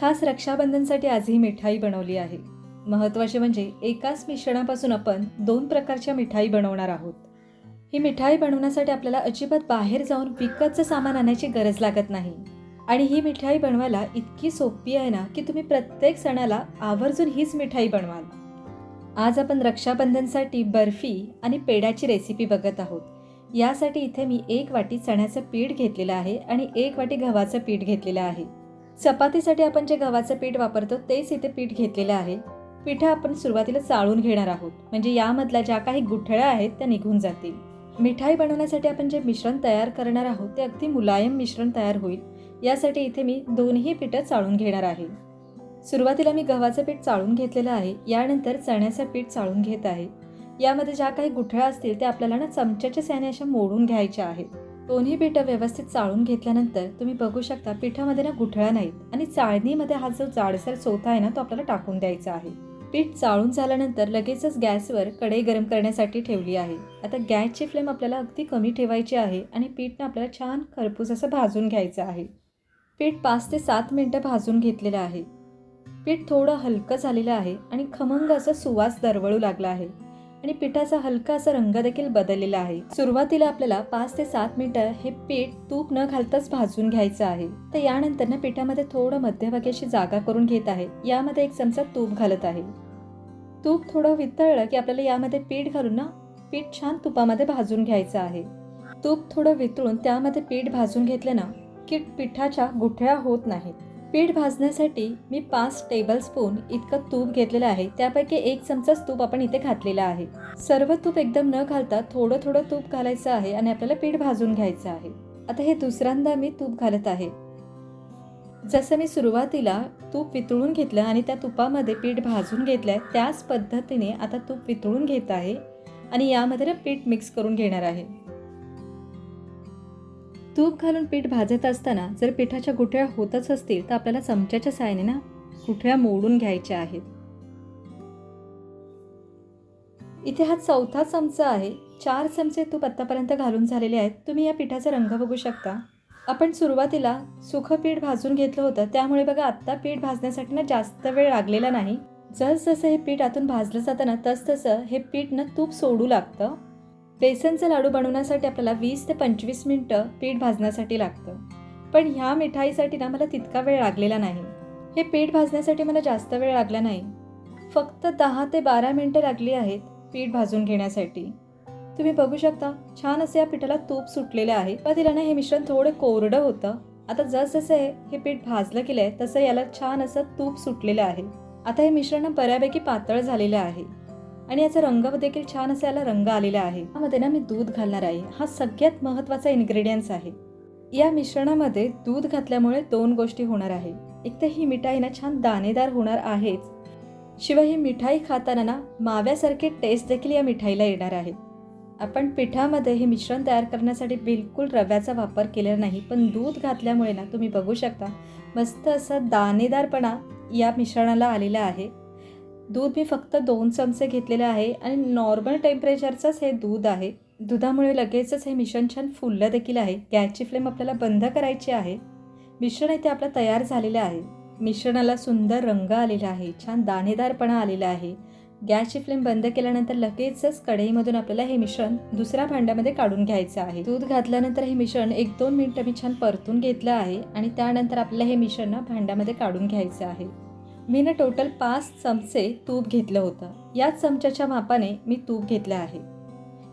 खास रक्षाबंधनसाठी आज ही मिठाई बनवली आहे. महत्त्वाचे म्हणजे एकाच मिश्रणापासून आपण दोन प्रकारच्या मिठाई बनवणार आहोत. ही मिठाई बनवण्यासाठी आपल्याला अजिबात बाहेर जाऊन विकतचं सामान आणायची गरज लागत नाही. आणि ही मिठाई बनवायला इतकी सोपी आहे ना की तुम्ही प्रत्येक सणाला आवर्जून हीच मिठाई बनवाल. आज आपण रक्षाबंधनसाठी बर्फी आणि पेड्याची रेसिपी बघत आहोत. यासाठी इथे मी एक वाटी चण्याचं पीठ घेतलेलं आहे आणि एक वाटी गव्हाचं पीठ घेतलेलं आहे. चपातीसाठी आपण जे गव्हाचं पीठ वापरतो तेच इथे पीठ घेतलेलं आहे. पिठं आपण सुरुवातीला चाळून घेणार आहोत. म्हणजे यामधल्या ज्या काही गुठळ्या आहेत त्या निघून जातील. मिठाई बनवण्यासाठी आपण जे मिश्रण तयार करणार आहोत ते अगदी मुलायम मिश्रण तयार होईल. यासाठी इथे मी दोन्ही पिठं चाळून घेणार आहे. सुरुवातीला मी गव्हाचं पीठ चाळून घेतलेलं आहे. यानंतर चण्याचं पीठ चाळून घेत आहे. यामध्ये ज्या काही गुठळ्या असतील त्या आपल्याला ना चमच्याच्या सॅने अशा मोडून घ्यायच्या आहेत. दोन्ही पिठं व्यवस्थित चाळून घेतल्यानंतर तुम्ही बघू शकता पिठामध्ये ना गुठळ्या नाहीत आणि चाळणीमध्ये हा जो जाडसर चोथा आहे ना तो आपल्याला टाकून द्यायचा आहे. पीठ चाळून झाल्यानंतर लगेचच गॅसवर कढई गरम करण्यासाठी ठेवली आहे. आता गॅसची फ्लेम आपल्याला अगदी कमी ठेवायची आहे आणि पीठनं आपल्याला छान खरपूस असं भाजून घ्यायचं आहे. पीठ पाच ते सात मिनटं भाजून घेतलेलं आहे. पीठ थोडं हलकं झालेलं आहे आणि खमंग असं सुवास दरवळू लागला आहे. आणि पिठाचा हलका असा रंग देखील बदललेला आहे. सुरुवातीला आपल्याला पाच ते सात मिनिटं हे पीठ तूप न घालताच भाजून घ्यायचं आहे. तर यानंतर ना पिठामध्ये थोडं मध्यभागी अशी जागा करून घेत आहे. यामध्ये एक चमचा तूप घालत आहे. तूप थोडं वितळलं की आपल्याला यामध्ये पीठ घालून ना पीठ छान तुपामध्ये भाजून घ्यायचं आहे. तूप थोडं वितळून त्यामध्ये पीठ भाजून घेतलं ना की पिठाच्या गुठळ्या होत नाहीत. पीठ भाजण्यासाठी मी पाच टेबल स्पून इतकं तूप घेतलेलं आहे. त्यापैकी एक चमचाच तूप आपण इथे घातलेला आहे. सर्व तूप एकदम न घालता थोडं थोडं तूप घालायचं आहे आणि आपल्याला पीठ भाजून घ्यायचं आहे. आता हे दुसऱ्यांदा मी तूप घालत आहे. जसं मी सुरुवातीला तूप वितळून घेतलं आणि त्या तुपामध्ये पीठ भाजून घेतलंय त्याच पद्धतीने आता तूप वितळून घेत आहे आणि यामध्ये पीठ मिक्स करून घेणार आहे. तूप घालून पीठ भाजत असताना जर पिठाच्या गुठळ्या होतच असतील तर आपल्याला चमच्याच्या साहाय्याने ना गुठळ्या मोडून घ्यायच्या आहेत. इथे हा चौथा चमचा आहे. चार चमचे तूप आत्तापर्यंत घालून झालेले आहेत. तुम्ही या पिठाचा रंग बघू शकता. आपण सुरुवातीला सुखं पीठ भाजून घेतलं होतं. त्यामुळे बघा आत्ता पीठ भाजण्यासाठी ना जास्त वेळ लागलेला नाही. जसजसं हे पीठ आतून भाजलं जातं ना तसतसं हे पीठ ना तूप सोडू लागतं. बेसनचं लाडू बनवण्यासाठी आपल्याला वीस ते पंचवीस मिनटं पीठ भाजण्यासाठी लागतं. पण ह्या मिठाईसाठी ना मला तितका वेळ लागलेला नाही. हे पीठ भाजण्यासाठी मला जास्त वेळ लागला नाही. फक्त दहा ते बारा मिनटं लागली आहेत पीठ भाजून घेण्यासाठी. तुम्ही बघू शकता छान असे या पिठाला तूप सुटलेले आहे. पण तिला हे मिश्रण थोडं कोरडं होतं. आता जसजसं हे हे पीठ भाजलं गेलं आहे तसं याला छान असं तूप सुटलेलं आहे. आता हे मिश्रण बऱ्यापैकी पातळ झालेलं आहे. आणि याचा रंग देखील छान असा याला रंग आलेला आहे. यामध्ये ना मी दूध घालणार आहे. हा सगळ्यात महत्त्वाचा इन्ग्रेडियंट्स आहे. या मिश्रणामध्ये दूध घातल्यामुळे दोन गोष्टी होणार आहे. एक तर ही मिठाई ना छान दाणेदार होणार आहेच. शिवाय ही मिठाई खाताना ना माव्यासारखी टेस्ट देखील या मिठाईला येणार आहे. आपण पिठामध्ये हे मिश्रण तयार करण्यासाठी बिलकुल रव्याचा वापर केलेला नाही पण दूध घातल्यामुळे ना तुम्ही बघू शकता मस्त असा दाणेदारपणा या मिश्रणाला आलेला आहे. दूध मी फक्त दोन चमचे घेतलेले आहे आणि नॉर्मल टेम्परेचरचंच हे दूध आहे. दुधामुळे लगेचच हे मिश्रण छान फुललं देखील आहे. गॅसची फ्लेम आपल्याला बंद करायची आहे. मिश्रण इथे आपलं तयार झालेलं आहे. मिश्रणाला सुंदर रंग आलेला आहे. छान दाणेदारपणा आलेला आहे. गॅसची फ्लेम बंद केल्यानंतर लगेचच कढईमधून आपल्याला हे मिश्रण दुसऱ्या भांड्यामध्ये काढून घ्यायचं आहे. दूध घातल्यानंतर हे मिश्रण एक दोन मिनटं मी छान परतून घेतलं आहे आणि त्यानंतर आपल्याला हे मिश्रण भांड्यामध्ये काढून घ्यायचं आहे. मी ना टोटल पाच चमचे तूप घेतलं होतं. याच चमच्याच्या मापाने मी तूप घेतलं आहे.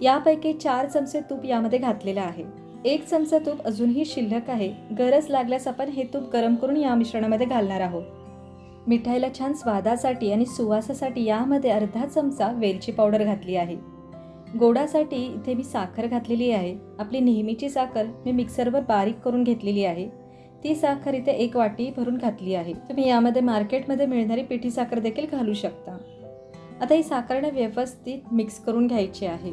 यापैकी चार चमचे तूप यामध्ये घातलेलं आहे. एक चमचा तूप अजूनही शिल्लक आहे. गरज लागल्यास आपण हे तूप गरम करून या मिश्रणामध्ये घालणार आहोत. मिठाईला छान स्वादासाठी आणि सुवासासाठी यामध्ये अर्धा चमचा वेलची पावडर घातली आहे. गोडासाठी इथे मी साखर घातलेली आहे. आपली नेहमीची साखर मी मिक्सरवर बारीक करून घेतलेली आहे. ती साखर इथे एक वाटी भरून घातली आहे. तुम्ही यामध्ये मार्केटमध्ये मिळणारी पिठी साखर देखील घालू शकता. आता ही साखरने व्यवस्थित मिक्स करून घ्यायची आहे.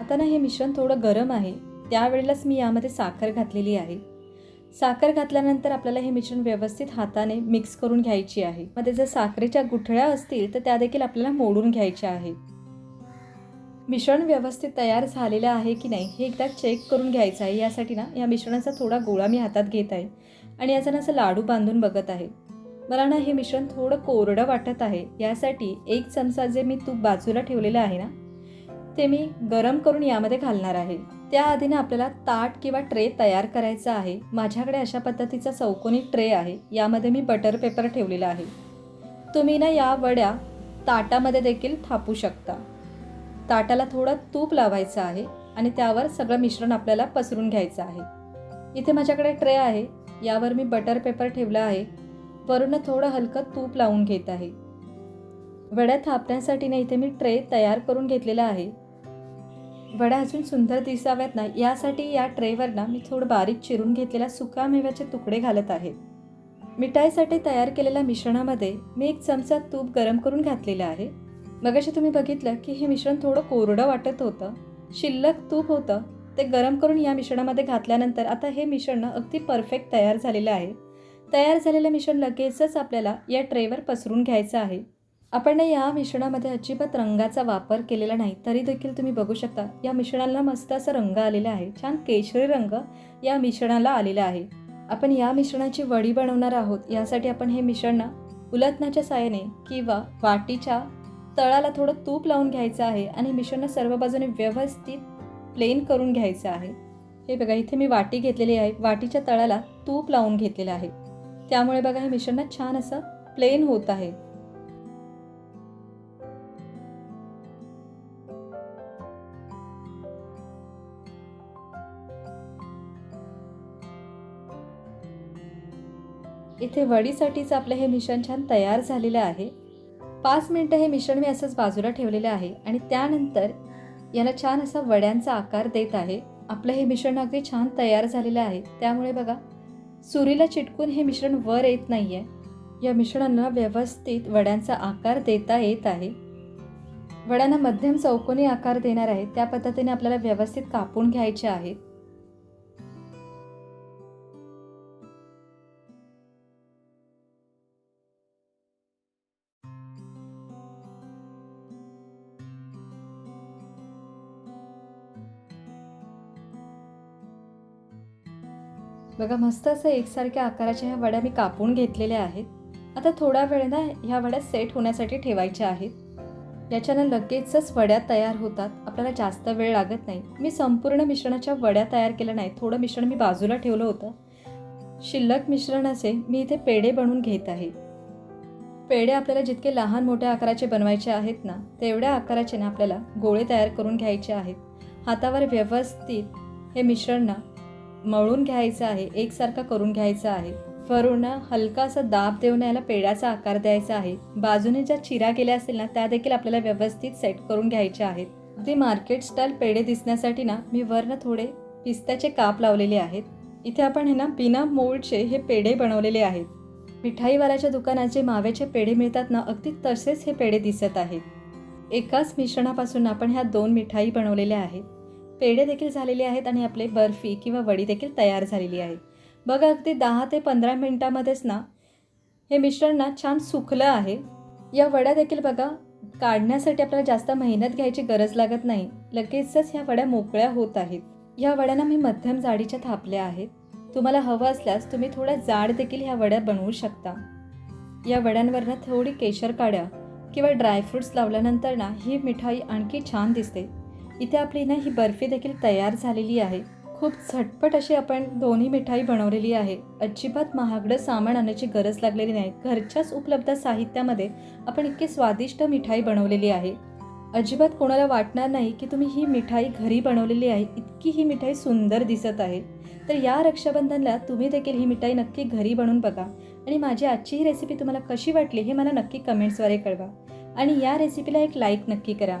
आता ना हे मिश्रण थोडं गरम आहे. त्यावेळेलाच मी यामध्ये साखर घातलेली आहे. साखर घातल्यानंतर आपल्याला हे मिश्रण व्यवस्थित हाताने मिक्स करून घ्यायची आहे. मध्ये जर साखरेच्या गुठळ्या असतील तर त्या देखील आपल्याला मोडून घ्यायच्या आहेत मिश्रण व्यवस्थित तयार झालेलं आहे की नाही हे एकदा चेक करून घ्यायचं आहे. यासाठी ना या मिश्रणाचा थोडा गोळा मी हातात घेत आहे आणि याचा ना असं लाडू बांधून बघत आहे. मला ना हे मिश्रण थोडं कोरडं वाटत आहे. यासाठी एक चमचा जे मी तूप बाजूला ठेवलेलं आहे ना ते मी गरम करून यामध्ये घालणार आहे. त्याआधी ना आपल्याला ताट किंवा ट्रे तयार करायचा आहे. माझ्याकडे अशा पद्धतीचा चौकोनी ट्रे आहे. यामध्ये मी बटर पेपर ठेवलेला आहे. तुम्ही ना या वड्या ताटामध्ये देखील थापू शकता. ताटाला थोडं तूप लावायचं आहे आणि त्यावर सगळं मिश्रण आपल्याला पसरून घ्यायचं आहे. इथे माझ्याकडे ट्रे आहे. यावर मी बटर पेपर ठेवला आहे. वरून थोडं हलकं तूप लावून घेत आहे. वड्या थापण्यासाठी ना इथे मी ट्रे तयार करून घेतलेला आहे. वड्या अजून सुंदर दिसाव्यात ना यासाठी या ट्रेवर ना मी थोडं बारीक चिरून घेतलेल्या सुका मेव्याचे तुकडे घालत आहे. मिठाईसाठी तयार केलेल्या मिश्रणामध्ये मी एक चमचा तूप गरम करून घातलेलं आहे. मगाशी तुम्ही बघितलं की हे मिश्रण थोडं कोरडं वाटत होतं. शिल्लक तूप होतं. ते गरम करून या मिश्रणामध्ये घातल्यानंतर आता हे मिश्रण अगदी परफेक्ट तयार झालेलं आहे. तयार झालेलं मिश्रण लगेचच आपल्याला या ट्रेवर पसरून घ्यायचं आहे. आपण या मिश्रणामध्ये अजिबात रंगाचा वापर केलेला नाही तरी देखील तुम्ही बघू शकता या मिश्रणाला मस्त असा रंग आलेला आहे. छान केशरी रंग या मिश्रणाला आलेला आहे. आपण या मिश्रणाची वडी बनवणार आहोत यासाठी आपण हे मिश्रण उलटण्याच्या साहाय्याने किंवा वाटीच्या तळाला थोडं तूप लावून घ्यायचं आहे आणि मिश्रण सर्व बाजूने व्यवस्थित प्लेन करून घ्यायचं आहे. हे बघा इथे मी वाटी घेतलेली आहे. वाटीच्या तळाला तूप लावून घेतलेलं आहे. त्यामुळे बघा हे मिश्रण छान असं प्लेन होत आहे. इथे वडीसाठीच आपलं हे मिश्रण छान तयार झालेलं आहे. पाच मिनटं हे मिश्रण मी असंच बाजूला ठेवलेलं आहे आणि त्यानंतर याला छान असा वड्यांचा आकार देत आहे. आपलं हे मिश्रण अगदी छान तयार झालेलं आहे. त्यामुळे बघा सुरीला चिटकून हे मिश्रण वर येत नाही आहे या मिश्रणांना व्यवस्थित वड्यांचा आकार देता येत आहे. वड्यांना मध्यम चौकोनी आकार देणार आहे. त्या पद्धतीने आपल्याला व्यवस्थित कापून घ्यायचे आहेत. बघा मस्त असं एकसारख्या आकाराच्या ह्या वड्या मी कापून घेतलेल्या आहेत. आता थोडा वेळ ना ह्या वड्या सेट होण्यासाठी ठेवायच्या आहेत. याच्यानं लगेचच वड्या तयार होतात. आपल्याला जास्त वेळ लागत नाही. मी संपूर्ण मिश्रणाच्या वड्या तयार केल्या नाही थोडं मिश्रण मी बाजूला ठेवलं होतं. शिल्लक मिश्रणाचे मी इथे पेढे बनवून घेत आहे. पेढे आपल्याला जितके लहान मोठ्या आकाराचे बनवायचे आहेत ना तेवढ्या आकाराचे ना आपल्याला गोळे तयार करून घ्यायचे आहेत. हातावर व्यवस्थित हे मिश्रण ना मळून घ्यायचं आहे एकसारखा करून घ्यायचा आहे. वरून हलकासा दाब देऊन याला पेड्याचा आकार द्यायचा आहे. बाजूने ज्या चिरा केल्या असतील ना त्या देखील आपल्याला व्यवस्थित सेट करून घ्यायच्या आहेत. अगदी मार्केट स्टाईल पेढे दिसण्यासाठी ना मी वरनं थोडे पिस्त्याचे काप लावलेले आहेत. इथे आपण हे ना बिना मोल्डचे हे पेढे बनवलेले आहेत. मिठाईवाल्याच्या दुकानात जे माव्याचे पेढे मिळतात ना अगदी तसेच हे पेढे दिसत आहेत. एकाच मिश्रणापासून आपण ह्या दोन मिठाई बनवलेल्या आहेत. पेढे देखील झालेले आहेत आणि आपले बर्फी किंवा वडी देखील तयार झालेली आहे. बघा अगदी दहा ते पंधरा मिनटामध्येच ना हे मिश्रण ना छान सुकलं आहे. या वड्या देखील बघा काढण्यासाठी आपल्याला जास्त मेहनत घ्यायची गरज लागत नाही. लगेचच ह्या वड्या मोकळ्या होत आहेत. ह्या वड्यांना मी मध्यम जाडीच्या थापल्या आहेत. तुम्हाला हवं असल्यास तुम्ही थोड्या जाड देखील ह्या वड्या बनवू शकता. या वड्यांवरनं थोडी केशर काड्या किंवा ड्रायफ्रुट्स लावल्यानंतर ना ही मिठाई आणखी छान दिसते. इथे आपली ना ही बर्फी देखील तयार झालेली आहे. खूप झटपट अशी आपण दोन्ही मिठाई बनवलेली आहे. अजिबात महागडं सामान आणण्याची गरज लागलेली नाही. घरच्याच उपलब्ध साहित्यामध्ये आपण इतकी स्वादिष्ट मिठाई बनवलेली आहे. अजिबात कोणाला वाटणार नाही की तुम्ही ही मिठाई घरी बनवलेली आहे. इतकी ही मिठाई सुंदर दिसत आहे. तर या रक्षाबंधनला तुम्ही देखील ही मिठाई नक्की घरी बनवून बघा. आणि माझी आजची ही रेसिपी तुम्हाला कशी वाटली हे मला नक्की कमेंट्सद्वारे कळवा. आणि या रेसिपीला एक लाईक नक्की करा.